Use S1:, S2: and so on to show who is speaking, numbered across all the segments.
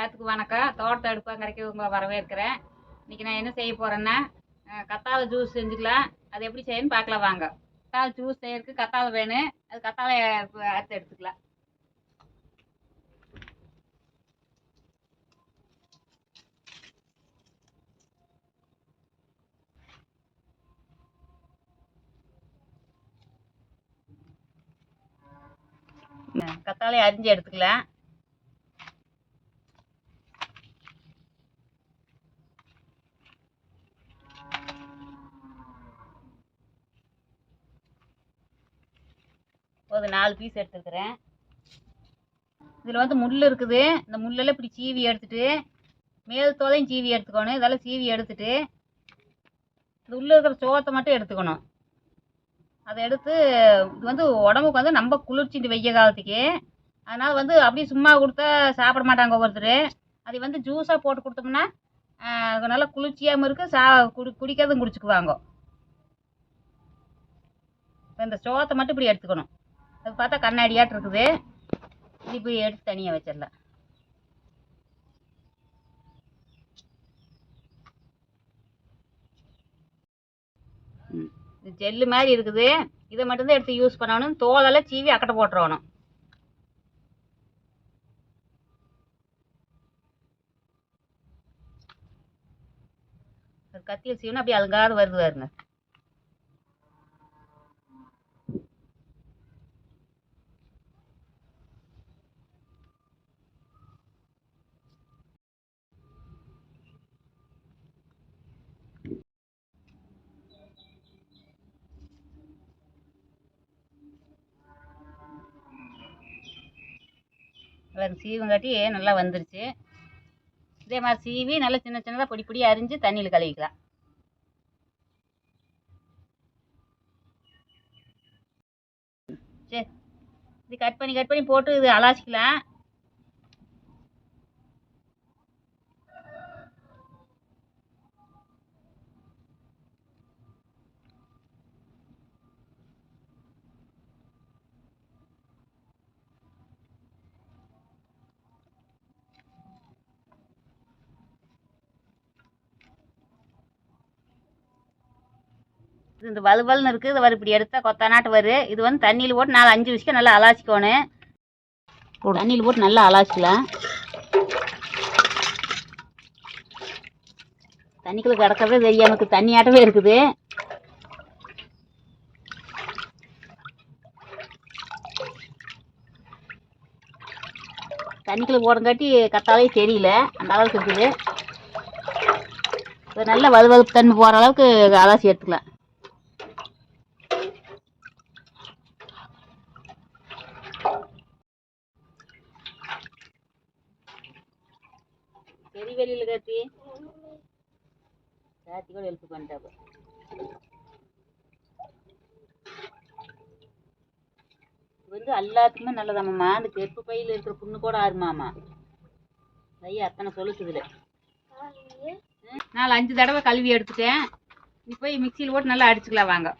S1: எல்லாத்துக்கும் வணக்கம். தோட்டத்தை அடுப்பாக கரைக்க உங்களை வரவேற்கிறேன். இன்னைக்கு நான் என்ன செய்ய போகிறேன்னா கத்தாழை ஜூஸ் செஞ்சுக்கலாம். அது எப்படி செய்யணும்னு பார்க்கலாம் வாங்க. கத்தாழை ஜூஸ் செய்யறதுக்கு கத்தாழை வேணும். அது கத்தாழை அறுத்து எடுத்துக்கலாம். கத்தாழை அரிஞ்சு எடுத்துக்கலாம். ஒரு நாலு பீஸ் எடுத்துருக்குறேன். இதில் வந்து முள் இருக்குது. இந்த முள்ளெல்லாம் இப்படி சீவி எடுத்துட்டு மேல் தோலையும் சீவி எடுத்துக்கணும். இதெல்லாம் சீவி எடுத்துட்டு இது உள்ளே இருக்கிற சோத்தை மட்டும் எடுத்துக்கணும். அதை எடுத்து இது வந்து உடம்புக்கு வந்து ரொம்ப குளிர்ச்சி இந்த வெய்ய காலத்துக்கு. அதனால் வந்து அப்படியே சும்மா கொடுத்தா சாப்பிட மாட்டாங்க ஒவ்வொருத்தர். அதை வந்து ஜூஸாக போட்டு கொடுத்தோம்னா அது நல்லா குளிர்ச்சியாகவும் இருக்குது சா குடி குடிக்கிறதும் குடிச்சுக்குவாங்க. இப்போ இந்த சோத்தை மட்டும் இப்படி எடுத்துக்கணும். அது பார்த்தா கண்ணாடியாட்டு இருக்குது இது இப்படி எடுத்து தனியாக வச்சிடலாம். இது ஜெல்லு மாதிரி இருக்குது. இதை மட்டும்தான் எடுத்து யூஸ் பண்ணணும். தோலெல்லாம் சீவி அக்கட்டை போட்டுறணும் கத்தியில் சீவனா அப்படியே அழுங்காத வருது பாருங்க. பாருங்கள் சீவும் காட்டி நல்லா வந்துருச்சு. இதே மாதிரி சீவி நல்லா சின்ன சின்னதாக பொடி பொடி அரிஞ்சு தண்ணியில் கழுவிக்கலாம். சரி. இது கட் பண்ணி கட் பண்ணி போட்டு இது அலாசிக்கலாம். இந்த வலுவல்னு இருக்குது இது வரு இப்படி எடுத்தால் கொத்தானாட்டு வரும் இது வந்து தண்ணியில் போட்டு நாலு அஞ்சு விஷயம் நல்லா அலாசிக்கணும். தண்ணியில் போட்டு நல்லா அலாசிக்கலாம் தண்ணிக்குள்ளே கிடக்கிறதே தெரியாம இருக்குது தண்ணியாட்டவே இருக்குது. தண்ணிக்குள்ளே போடங்காட்டி கத்தாலே தெரியல. அந்த அளவுக்கு இருக்குது. நல்ல வலுவலுப்பு தன்மை போகிற அளவுக்கு அலாசி எடுத்துக்கலாம். சரி வெளியில் காத்தி காத்தி கூட ஹெல்ப் பண்ணிட்டாப்ப. இது வந்து எல்லாத்துக்குமே நல்லதாம்மா அந்த கெப்பு பையில் இருக்கிற புண்ணு கூட ஆறுமாமா ஐயா அத்தனை சொல்லுச்சுதுல. நாலு அஞ்சு தடவை கழுவி எடுத்துட்டேன். இப்போ மிக்சியில் போட்டு நல்லா அடிச்சுக்கலாம் வாங்க.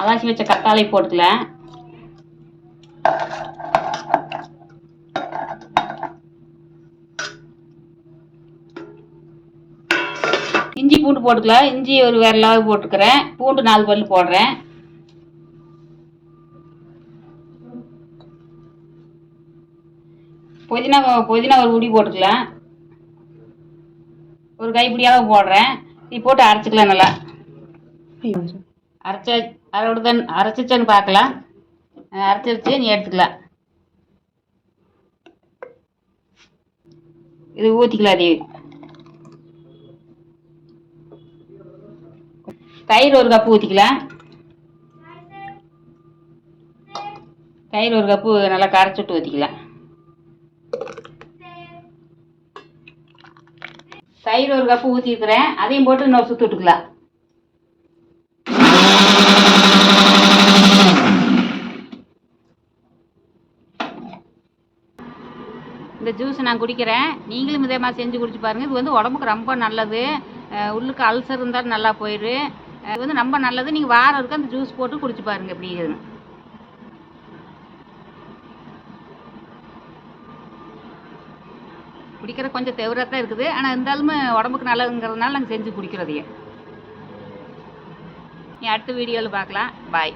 S1: அலாசி வச்ச கத்தாழை போட்டுக்கலாம் இஞ்சி பூண்டு போட்டுக்கலாம் இஞ்சி ஒரு விரலாவது போட்டுக்கிறேன். பூண்டு நாலு பல்லு போடுறேன். புதினா புதினா ஒரு உடி போட்டுக்கலாம் ஒரு கைப்பிடியாக போடுறேன். இது போட்டு அரைச்சிக்கலாம் நல்லா. அரைச்ச அரைவிடுதான் அரைச்சிச்சான்னு பார்க்கலாம். அரைச்சி வச்சு நீ எடுத்துக்கலாம் இது ஊற்றிக்கலாம் தேவி தயிர் ஒரு கப்பு ஊற்றிக்கலாம் தயிர் ஒரு கப்பு நல்லா கரைச்சி விட்டு ஊற்றிக்கலாம் தயிர் ஒரு கப்பு ஊற்றிருக்கிறேன் அதையும் போட்டு இன்னொரு சுற்றி விட்டுக்கலாம். இந்த ஜூஸ் நான் குடிக்கிறேன். நீங்களும் இதே மாதிரி செஞ்சு குடிச்சு பாருங்க. இது வந்து உடம்புக்கு ரொம்ப நல்லது. உள்ளுக்கு அல்சர் இருந்தாலும் நல்லா போயிடு அது வந்து ரொம்ப நல்லது. நீங்கள் வாரம் இருக்க அந்த ஜூஸ் போட்டு குடிச்சு பாருங்கள் எப்படி குடிக்கிற கொஞ்சம் தெவராக தான் இருக்குது. ஆனால் இருந்தாலுமே உடம்புக்கு நல்லதுங்கிறதுனால நாங்கள் செஞ்சு குடிக்கிறதையே. நீ அடுத்த வீடியோவில் பார்க்கலாம். பாய்